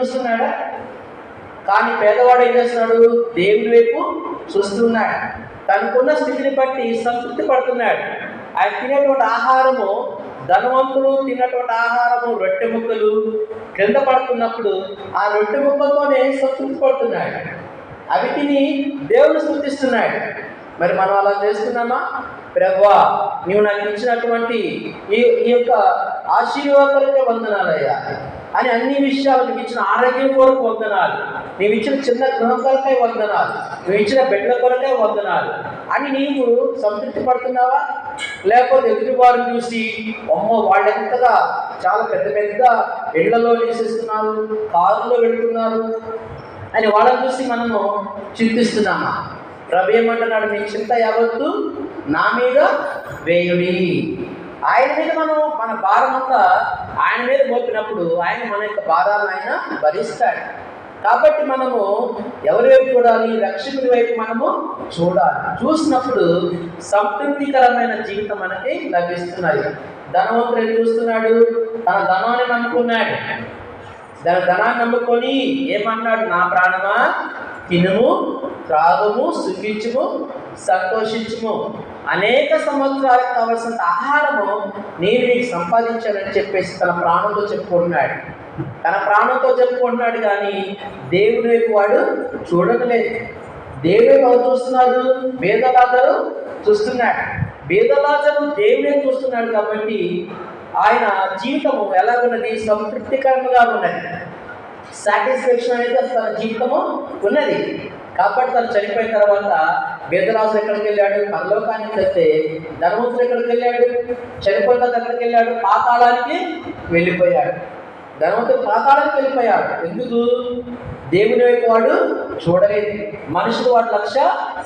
చూస్తున్నాడా? కానీ పేదవాడు ఏం చేస్తున్నాడు? దేవుడి వైపు చూస్తున్నాడు. తనకున్న స్థితిని బట్టి సంతృప్తి పడుతున్నాడు. ఆయన తినేటువంటి ఆహారము ధనవంతులు తిన్నటువంటి ఆహారము రొట్టె ముక్కలు క్రింద పడుతున్నప్పుడు ఆ రొట్టె ముక్కలతోనే సంతృప్తి పడుతున్నాడు. అవి తిని దేవుడు స్థుతిస్తున్నాడు. మరి మనం అలా చేస్తున్నామా? ప్రభా నీవు నాకు ఇచ్చినటువంటి ఈ ఈ యొక్క ఆశీర్వాదాలకే వందనాలయ్యా. అని అన్ని విషయాలు నీవు ఇచ్చిన ఆరోగ్యం కొరకు వందనాలు. నీవు ఇచ్చిన చిన్న గృహం కొరకై వందనాలు. నువ్వు ఇచ్చిన బిడ్డల కొరకై వందనాలు. అని నీవు సంతృప్తి పడుతున్నావా? లేకపోతే ఎదుటి చూసి అమ్మో వాళ్ళెంతగా చాలా పెద్ద పెద్ద ఇళ్ళలో నివసిస్తున్నారు కారులో వెళ్తున్నారు అని వాళ్ళని చూసి మనము చింతిస్తున్నామా? ప్రభు ఏమంటున్నాడు మీ చింత యావత్తు నా మీద వేయుడి. ఆయన మీద మనం మన భారమంతా ఆయన మీద మోపినప్పుడు ఆయన మన యొక్క భారాలను ఆయన భరిస్తాడు. కాబట్టి మనము ఎవరి వైపు చూడాలి? రక్షకుడి వైపు మనము చూడాలి. చూసినప్పుడు సంతృప్తికరమైన జీవితం మనకి లభిస్తున్నది. ధనవంతుడు ఏం చూస్తున్నాడు తన ధనాన్ని నమ్ముకున్నాడు. తన ధనాన్ని నమ్ముకొని ఏమన్నాడు? నా ప్రాణమా? తినుము త్రాగుము సుఖించుము సంతోషించుము. అనేక సంవత్సరాలకు కావలసిన ఆహారము నేను నీకు సంపాదించానని చెప్పేసి తన ప్రాణంతో చెప్పుకుంటున్నాడు. తన ప్రాణంతో చెప్పుకుంటున్నాడు కానీ దేవుని వైపు వాడు చూడట్లేదు. దేవుని వైపు ఎవరు చూస్తున్నాడు వేదలాజరు చూస్తున్నాడు. వేదలాజరు దేవుడే చూస్తున్నాడు కాబట్టి ఆయన జీవితము ఎలా ఉన్నది సంతృప్తికరంగా ఉన్నది. సాటిస్ఫాక్షన్ అనేది తన జీవితము ఉన్నది. కాబట్టి తను చనిపోయిన తర్వాత వేదరాజు ఎక్కడికి వెళ్ళాడు? పరలోకానికి వెళ్తే ధర్మవంతుడు ఎక్కడికి వెళ్ళాడు? చనిపోయిన దగ్గరికి వెళ్ళాడు? పాతాళానికి వెళ్ళిపోయాడు. ధనవంతుడు పాతాళానికి వెళ్ళిపోయాడు. ఎందుకు? దేవుని వైపు వాడు చూడలేదు. మనుషులు వాడు లక్ష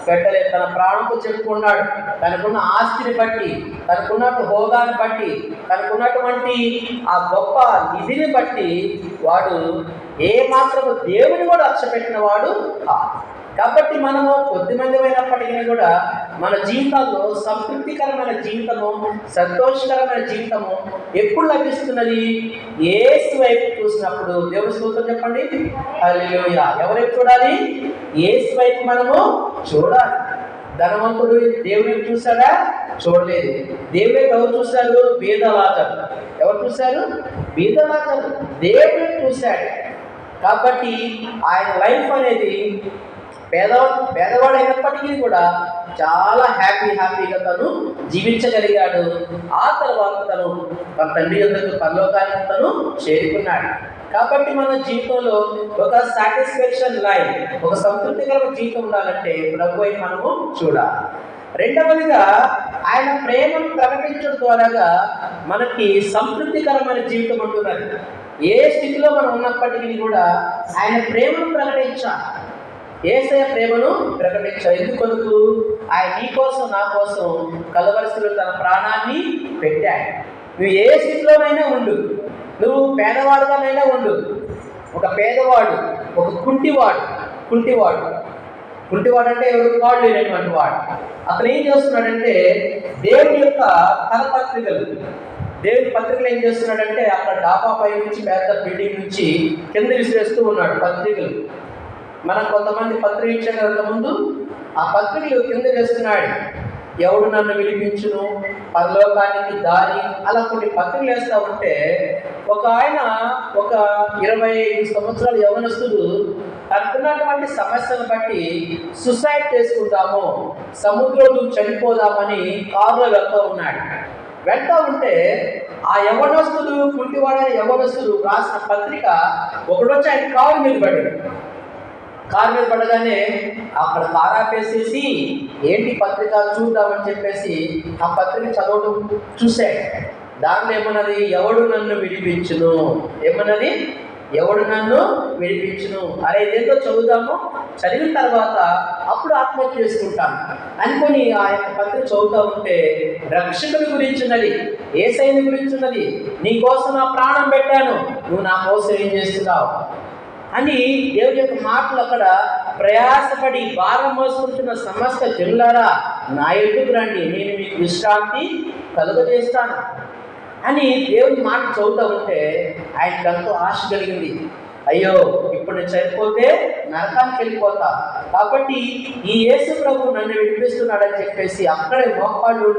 పెట్టలేదు. తన ప్రాణంతో చెప్పుకున్నాడు. తనకున్న ఆస్తిని బట్టి తనకున్నట్టు హోదాని బట్టి తనకున్నటువంటి ఆ గొప్ప నిధిని బట్టి వాడు ఏ మాత్రము దేవుని కూడా లక్ష్య పెట్టిన వాడు కాబట్టి మనము కొద్దిమందిమైనప్పటికీ కూడా మన జీవితంలో సంతృప్తికరమైన జీవితము సంతోషకరమైన జీవితము ఎప్పుడు లభిస్తున్నది? ఏసు వైపు చూసినప్పుడు. దేవుడి స్తోత్రం చెప్పండి. హల్లెలూయా. ఎవరైపు చూడాలి? ఏసు వైపు మనము చూడాలి. ధనవంతుడు దేవుడిని చూశాడా? చూడలేదు. దేవుడే ఎవరు చూశారు? బీదవాతలు ఎవరు చూశారు? బీదవాతలు దేవుని చూశాడు. కాబట్టి ఆయన లైఫ్ అనేది పేద పేదవాడు అయినప్పటికీ కూడా చాలా హ్యాపీ హ్యాపీగా తను జీవించగలిగాడు. ఆ తర్వాత తను తన తండ్రి యొక్క పరలోకానికి తను చేరుకున్నాడు. కాబట్టి మన జీవితంలో ఒక సాటిస్ఫాక్షన్ లైఫ్ ఒక సంతృప్తికరమైన జీవితం ఉండాలంటే ప్రభు మనము చూడాలి. రెండవదిగా ఆయన ప్రేమను ప్రకటించడం ద్వారాగా మనకి సంతృప్తికరమైన జీవితం ఉంటున్నది. ఏ స్థితిలో మనం ఉన్నప్పటికీ కూడా ఆయన ప్రేమను ప్రకటించాలి. ఏసయ ప్రేమను ప్రకటించాలి. ఎందుకొరకు? ఆయన నీ కోసం నా కోసం కలవలసిలో తన ప్రాణాన్ని పెట్టాడు. నువ్వు ఏ స్థితిలోనైనా ఉండు. నువ్వు పేదవాడుగానైనా ఉండు. ఒక పేదవాడు ఒక కుంటివాడు కుంటివాడు. కుంటివాడు అంటే ఎవరు? కాళ్ళు లేనటువంటి వాడు. అతను ఏం చేస్తున్నాడంటే దేవుని యొక్క కరపత్రికలు దేవుని పత్రికలు ఏం చేస్తున్నాడంటే అక్కడ డాబా పై నుంచి పెద్ద బిల్డింగ్ నుంచి కింద విసిరేస్తూ ఉన్నాడు పత్రికలు. మనం కొంతమంది పత్రిక ఇచ్చాం ముందు ఆ పత్రికలు కింద వేస్తున్నాడు ఎవడు నన్ను విడిపించును? పరలోకానికి దారి అలా కొన్ని పత్రికలు వేస్తా ఉంటే ఒక ఆయన ఒక ఇరవై ఐదు సంవత్సరాల యవనస్తుడు తనకున్నటువంటి సమస్యను బట్టి సుసైడ్ చేసుకుంటాము సముద్రంలో చనిపోదామని కారులో వెళ్తూ ఉన్నాడు. వెళ్తా ఉంటే ఆ యవనస్తుడు కుంటివాడైన యవనస్తుడు రాసిన పత్రిక ఒకడొచ్చి ఆయన కారు నిలబడి కారు మీద పడగానే అక్కడ కార్ ఆపేసేసి ఏంటి పత్రిక చూద్దామని చెప్పేసి ఆ పత్రిక చదవడం చూశాడు. దాంట్లో ఏమన్నది? ఎవడు నన్ను విడిపించును? ఏమన్నది? ఎవడు నన్ను విడిపించును? అరే ఇదేంటో చదువుదాము. చదివిన తర్వాత అప్పుడు ఆత్మహత్య చేసుకుంటాను. అనుకొని ఆ యొక్క పత్రిక చదువుతా ఉంటే రక్షకుని గురించి ఏ ఏసైని గురించి నీ కోసం నా ప్రాణం పెట్టాను. నువ్వు నా కోసం ఏం చేస్తున్నావు? అని దేవుడి యొక్క మాటలు అక్కడ ప్రయాసపడి భారం మోసుకుంటున్న సమస్త జనులారా నా ఎదుగు రండి? నేను మీకు విశ్రాంతి కలుగజేస్తాను అని దేవుడి మాట చదువుతూ ఉంటే ఆయనకు ఎంతో ఆశ కలిగింది. అయ్యో ఇప్పుడు నేను చనిపోతే నరకానికి వెళ్ళిపోతా. కాబట్టి ఈ యేసు ప్రభు నన్ను విడిపిస్తున్నాడని చెప్పేసి అక్కడే మోకాళ్ళు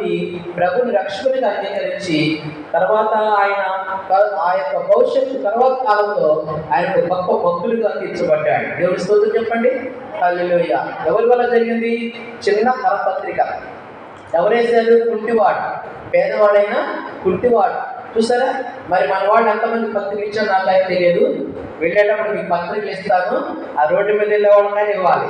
ప్రభుని రక్షకుడిగా అంగీకరించి తర్వాత ఆయన ఆ యొక్క భవిష్యత్తు తర్వాత కాలంలో ఆయన ఒక గొప్ప భక్తులుగా తీర్చబడ్డాడు. దేవుడి స్తోత్రం చెప్పండి. హల్లెలూయా. ఎవరి వల్ల జరిగింది? చిన్న కరపత్రిక. ఎవరేసారు కుంటివాడు. పేదవాడైనా కుంటివాడు. చూసారా? మరి మన వాళ్ళు ఎంతమంది పత్రిక ఇచ్చారో నాకు అయితే తెలియదు. వెళ్ళేటప్పుడు మీకు పత్రికలు ఇస్తాను ఆ రోడ్డు మీద వెళ్ళే వాళ్ళకైనా ఇవ్వాలి.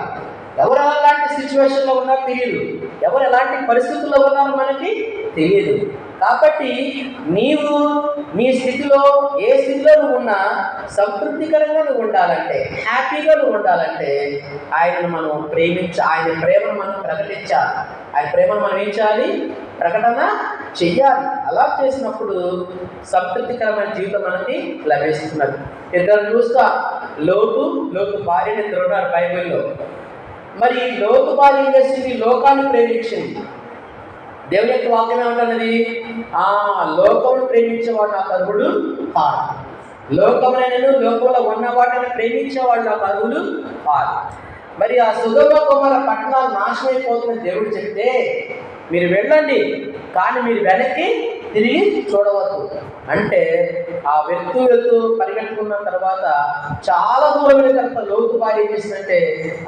ఎవరు ఎలాంటి సిచ్యువేషన్లో ఉన్నారో తెలియదు ఎవరు ఎలాంటి పరిస్థితుల్లో ఉన్నారో మనకి తెలియదు కాబట్టి నీవు నీ స్థితిలో ఏ స్థితిలో నువ్వు ఉన్నా సంతృప్తికరంగా నువ్వు ఉండాలంటే హ్యాపీగా నువ్వు ఉండాలంటే ఆయనను మనం ప్రేమించ ఆయన ప్రేమను మనం ప్రకటించాలి. ఆయన ప్రేమను మనం ఏం చేయాలి? ప్రకటన చెయ్యాలి. అలా చేసినప్పుడు సంతృప్తికరమైన జీవితం మనకి లభిస్తున్నది. ఇద్దరు చూస్తా. లోటు లోటు భార్యని ఇద్దరు ఉన్నారు బైబిల్లో. మరి లోటు భార్య ఏం చేసింది? లోకాన్ని ప్రేమించింది. దేవుని యొక్క వాక్యం ఏమంటున్నది? ఆ లోకమును ప్రేమించేవాడు నాకు అర్హుడు కాదు లోకమునైనను లోకంలో ఉన్న వాటిని ప్రేమించేవాడు నాకు అర్హుడు కాదు మరి ఆ సుగమ కుమార పట్టణాలు నాశనమైపోతున్న దేవుడు చెప్తే మీరు వెళ్ళండి కానీ మీరు వెనక్కి తిరిగి చూడవద్దు. అంటే ఆ వెళ్తూ వెళ్తూ పరిగెట్టుకున్న తర్వాత చాలా దూరం వెళ్ళిన తర్వాత లోతు భార్య ఏం చేసిందంటే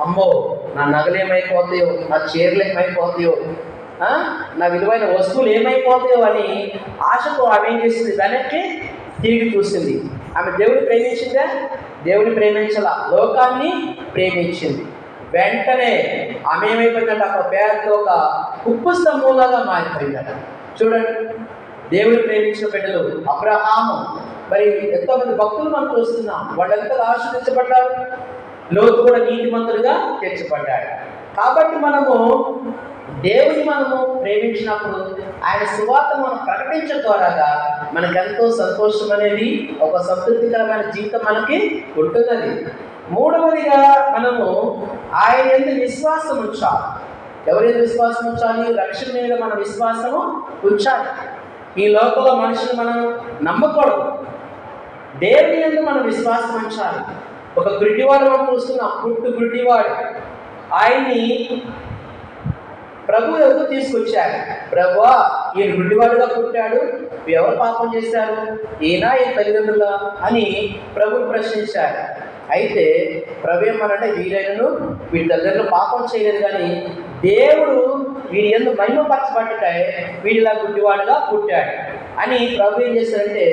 అమ్మో నా నగలేమైపోతాయో నా చీరలు ఏమైపోతాయో నా విలువైన వస్తువులు ఏమైపోతాయో అని ఆశతో ఆమె ఏం చేసింది? వెనక్కి తిరిగి చూసింది. ఆమె దేవుని ప్రేమించిందా? దేవుని ప్రేమించాల. లోకాన్ని ప్రేమించింది. వెంటనే ఆమె ఏమైపోయిందంటే ఆ పేరుతో ఒక ఉప్పు స్తంభంలాగా మారిపోయిందట. చూడండి దేవుని ప్రేమించిన బిడ్డలు అబ్రహాము. మరి ఎంతోమంది భక్తులు మనం చూస్తున్నాం వాళ్ళు ఎంతగా ఆశ్రదించబడ్డారు లోతు కూడా నీతిమంతులుగా తీర్చబడ్డాడు. కాబట్టి మనము దేవుని మనము ప్రేమించినప్పుడు ఆయన సువార్త మనం ప్రకటించడం ద్వారాగా మనకెంతో సంతోషం అనేది ఒక సంతృప్తికరమైన జీవితం మనకి ఉంటున్నది మూడవదిగా మనము ఆయన ఎందుకు విశ్వాసం ఉంచాలి. ఎవరి విశ్వాసం ఉంచాలి? రక్షణ మీద మన విశ్వాసము ఉంచాలి. ఈ లోపల మనుషులు మనం నమ్మకూడదు. దేవుని ఎందుకు మనం విశ్వాసం ఉంచాలి. ఒక గుడ్డివాడు మనం చూస్తున్నాం పుట్టు గుడ్డివాడు. ఆయన్ని ప్రభు ఎవరు తీసుకొచ్చారు ప్రభు ఈయన గుడ్డివాడుగా పుట్టాడు ఎవరు పాపం చేశారు? ఈయన ఈ తల్లిదండ్రుల అని ప్రభుని ప్రశ్నించారు అయితే ప్రభు ఏమనంటే వీరైనను వీడి తల్లిదండ్రులు పాపం చేయలేదు కానీ దేవుడు వీడి ఎందుకు మహిమపరచబడ్డకాయ వీడిలా గుడ్డివాడుగా పుట్టాడు. అని ప్రభు ఏం చేశారంటే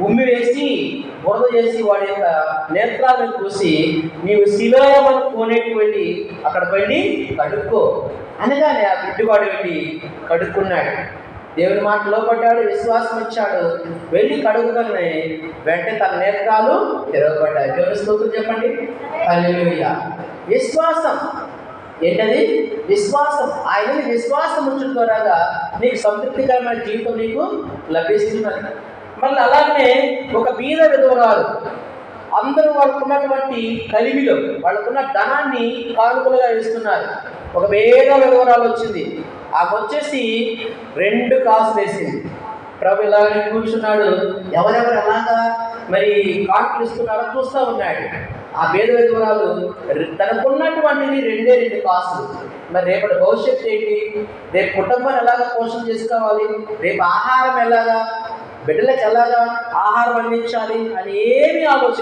ఉమ్మి వేసి బురద చేసి వాడి యొక్క నేత్రాలను చూసి నీవు శిలోయమని కోనేటువంటి వెళ్ళి అక్కడ వెళ్ళి కడుక్కో. అనగానే ఆ గుడ్డివాడు వెళ్ళి కడుక్కున్నాడు. దేవుని మాట లోపడ్డాడు విశ్వాసం ఇచ్చాడు. వెళ్ళి కడుగుతున్నాయి వెంటనే తన నేత్రాలు తెరవబడ్డాయి. దేవుని స్తోత్రం చెప్పండి? విశ్వాసం. ఏంటది? విశ్వాసం. ఆయన విశ్వాసం ఉంచడం ద్వారా నీకు సంతృప్తికరమైన జీవితం నీకు లభిస్తున్నది. మళ్ళీ అలాగే ఒక బీద విధవరాలు అందరూ వాళ్ళకున్నటువంటి కలివిలో వాళ్ళకున్న ధనాన్ని కానుకలుగా ఇస్తున్నారు ఒక వేద విధవరాలు వచ్చింది. ఆమె వచ్చేసి రెండు కాసులు వేసింది. ప్రభు ఇలా కూర్చున్నాడు. ఎవరెవరు ఎలాగా మరి కానుకలు ఇస్తున్నారో చూస్తూ ఉన్నాడు. ఆ పేద విధవరాలు తనకున్నటువంటిది రెండే రెండు కాసులు. మరి రేపటి భవిష్యత్తు ఏంటి? రేపు కుటుంబం ఎలాగ పోషణ చేసుకోవాలి? రేపు ఆహారం ఎలాగా? బిడ్డలకు ఎలాగా ఆహారం అందించాలి? అని ఏమీ ఆలోచన